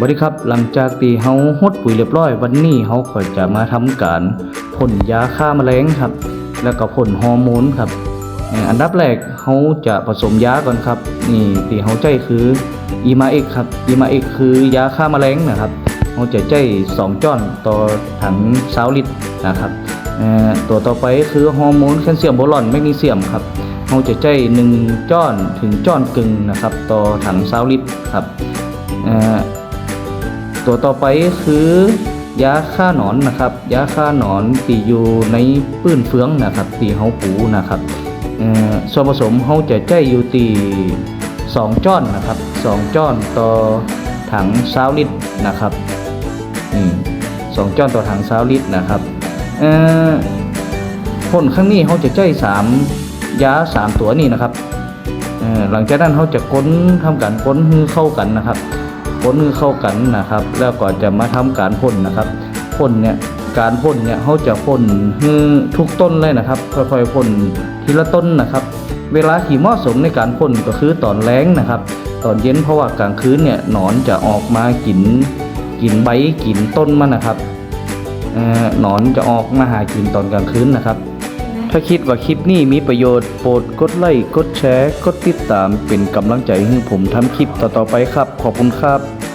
บริครับหลังจากที่เฮาฮดปุ๋ยเรียบร้อย วันนี้เฮาก็จะมาทำการพ่นยาฆ่าแมลงครับ แล้วก็พ่นฮอร์โมนครับอันดับแรกเฮาจะผสมยาก่อนครับนี่ที่เฮาใจคืออีมาเอกครับอีมาเอกคือยาฆ่าแมลงนะครับเฮาจะใจ2จ้อนต่อถัง20ลิตรนะครับตัวต่อไปคือฮอร์โมนแคลเซียมโบรอนแมกนีเซียมครับเฮาจะใจ1จ้อนถึงจ้อนกึ่งนะครับ ต่อถัง20ลิตรครับ ตัวต่อไปคือยาฆ่าหนอนนะครับ ยาฆ่าหนอนที่อยู่ในปื้นเฟืองนะครับที่เฮาปูนะครับส่วนผสมเฮาจะใจอยู่ที่สองจ้อนนะครับสองจ้อนต่อถังซาวลิตรนะครับนี่สองจ้อนต่อถังซาวลิตรนะครับเอ่อพ่นข้างนี้เฮาจะใจสามยาสามตัวนี่นะครับหลังจากนั้นเฮาจะก้นทำการก้นฮือเข้ากันนะครับ พ่นเข้ากันนะครับ แล้วก็จะมาทำการพ่นนะครับพ่นเนี่ยการพ่นเนี่ยเขาจะพ่นทุกต้นเลยนะครับ ค่อยๆพ่นทีละต้นนะครับ เวลาที่เหมาะสมในการพ่นก็คือตอนแล้งนะครับ ตอนเย็นเพราะว่ากลางคืนเนี่ยหนอนจะออกมากินกินใบกินต้นมันนะครับออหนอนจะออกมาหากินตอนกลางคืนนะครับ ถ้าคิดว่าคลิปนี้มีประโยชน์โปรดกดไลค์กดแชร์ กดติดตามเป็นกำลังใจให้ผมทำคลิปต่อๆไปครับ ขอบคุณครับ